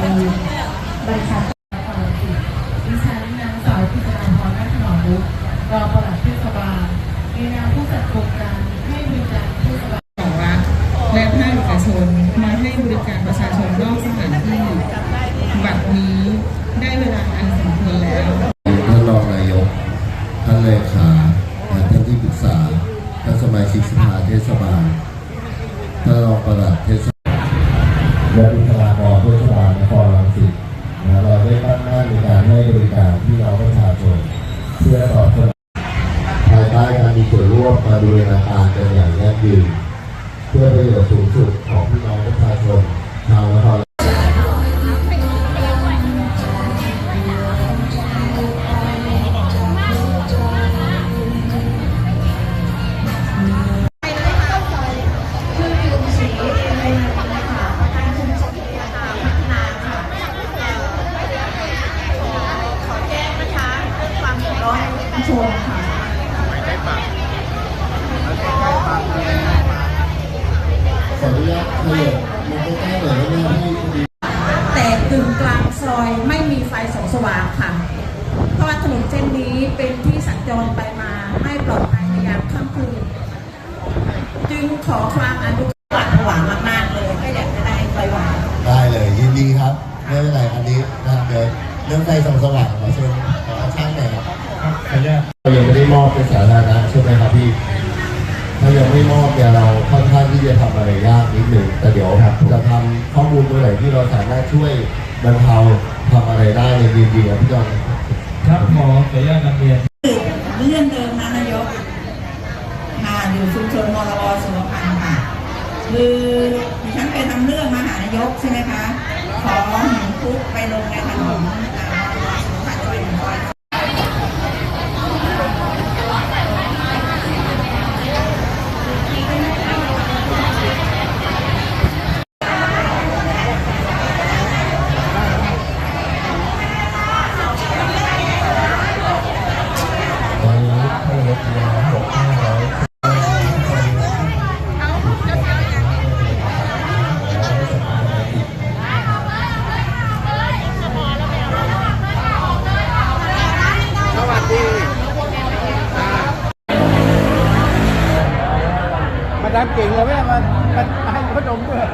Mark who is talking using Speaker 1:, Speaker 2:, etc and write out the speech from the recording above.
Speaker 1: บริ
Speaker 2: ษัท
Speaker 3: ดิฉันนางสาวพิจาพรนักถนอมบุตรรองปลัดเทศบาลในนามผู้จัดโครงการให้บริการเทศบาลของรัฐและภาคเอกชนมาให้บริการประชาชนนอกสถานที่บัดนี้ได้เวลาอันสมควรแล้ว
Speaker 4: ท่านรองนายกท่านเลขาและท่านที่ปรึกษาท่านสมาชิกสภาเทศบาลท่านรองปลัดเทศ เพื่อตอบสนองภายใต้การมีส่วนร่วมมาดูแลการกันอย่างยั่งยืนเพื่อประโยชน์สูงสุดของพี่น้องประชาชน ขออนุญาตขยับมาใกล้ๆหน่อยได้ไหมพี่
Speaker 5: แต่กึ่งกลางซอยไม่มีไฟส่องสว่างค่ะ เพราะว่าถนนเส้นนี้เป็นที่สัญจรไปมาไม่ปลอดภัยในยามค่ำคืน จึงขอความอนุเคราะห์หวังมากๆเลยก็อยากจะได้ไฟหวาน
Speaker 4: ได้เลยยินดีครับไม่เป็นไรอันนี้นะเดี๋ยวเรื่องไฟส่องสว่างขอเชิญขอช่างหน่อยครับ ออนุญาตเรายังไม่ได้มอบเป็นสาธารณะใช่ไหมครับพี่ ถ้ายังไม่มอบเนี่ยเราค่อนข้างที่จะทำอะไรยากนิดหนึ่งแต่เดี๋ยวจะทำข้อมูลเมื่อไหร่ที่เราสามารถช่วยบรรเทาทำอะไรได้ในยยินดีครับพี่จอม
Speaker 6: ครับหมอขออนุญาตนำเรียน
Speaker 5: เรื่องเดิมนะนายกค่ะอยู่ชุมชนมรวสุรพันธ์ค่ะคือดิฉันไปทำเรื่องมาหานายกใช่ไหมคะ ขอหนุนคุกไปลงในถนน มา
Speaker 1: ดามเก่งเลยแม่มามามาให้ขนมด้วย